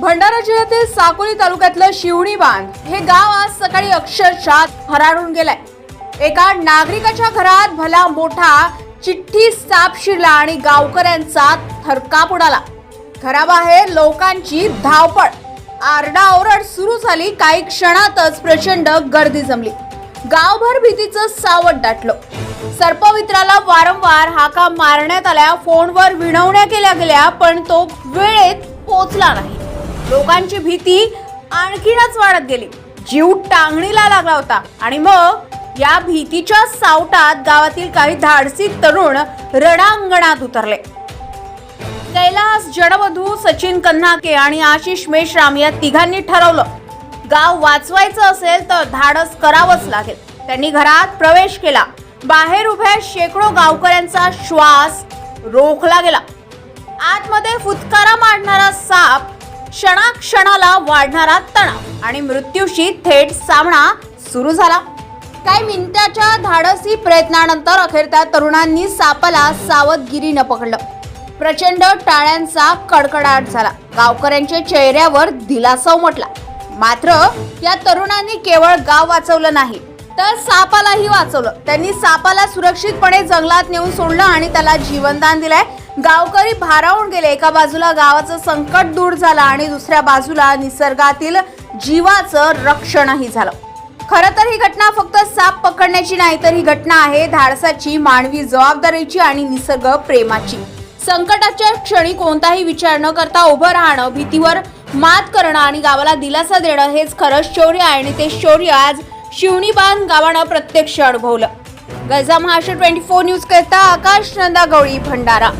भंडारा जिल्ह्यातील साकोली तालुक्यातलं शिवणी बांध हे गाव आज सकाळी अक्षरशः हरारून गेलंय. एका नागरिकाच्या घरात भला मोठा चिठ्ठी साप शिरला आणि गावकऱ्यांचा थरकाप उडाला. घराबाहेर लोकांची धावपळ. आरडाओरड सुरू झाली काही क्षणातच प्रचंड गर्दी जमली. गावभर भीतीचं सावट दाटलं. सर्पमित्राला वारंवार हाका मारण्यात आल्या फोनवर विनवण्या केल्या गेल्या पण तो वेळेत पोचला नाही. लोकांची भीती आणखीनच वाढत गेली. जीव टांगणीला लागला होता. आणि मग या भीतीच्या सावटात गावातील काही धाडसी तरुण रणांगणात उतरले. कैलास जडवधू सचिन कन्हाके आणि आशिष मेश्राम या तिघांनी ठरवलं गाव वाचवायचं असेल तर धाडस करावंच लागेल. त्यांनी घरात प्रवेश केला. बाहेर उभ्या शेकडो गावकऱ्यांचा श्वास रोखला गेला. आतमध्ये फुतकारा मारणारा साप क्षणाक्षणाला वाढणारा तणाव आणि मृत्यूशी थेट सामना सुरू झाला. काही मिनिटाच्या धाडसी प्रयत्नानंतर अखेर त्या तरुणांनी सापाला सावधगिरीनं पकडलं. प्रचंड टाळ्यांचा कडकडाट झाला. गावकऱ्यांच्या चेहऱ्यावर दिलासा उमटला. मात्र या तरुणांनी केवळ गाव वाचवलं नाही तर सापालाही वाचवलं. त्यांनी सापाला सुरक्षितपणे जंगलात नेऊन सोडलं आणि त्याला जीवनदान दिलंय. गावकरी भारावून गेले. एका बाजूला गावाचं संकट दूर झालं आणि दुसऱ्या बाजूला निसर्गातील जीवाचं रक्षणही झालं. खरं तर ही घटना फक्त साप पकडण्याची नाही तर ही घटना आहे धाडसाची मानवी जबाबदारीची आणि निसर्ग प्रेमाची. संकटाच्या क्षणी कोणताही विचार न करता उभं राहणं भीतीवर मात करणं आणि गावाला दिलासा देणं हेच खरं शौर्य आहे आणि ते शौर्य आज शिवणीबान गावानं प्रत्यक्ष अनुभवलं. गजा महाराष्ट्र ट्वेंटी फोर न्यूज करता आकाश नंदा गवळी भंडारा.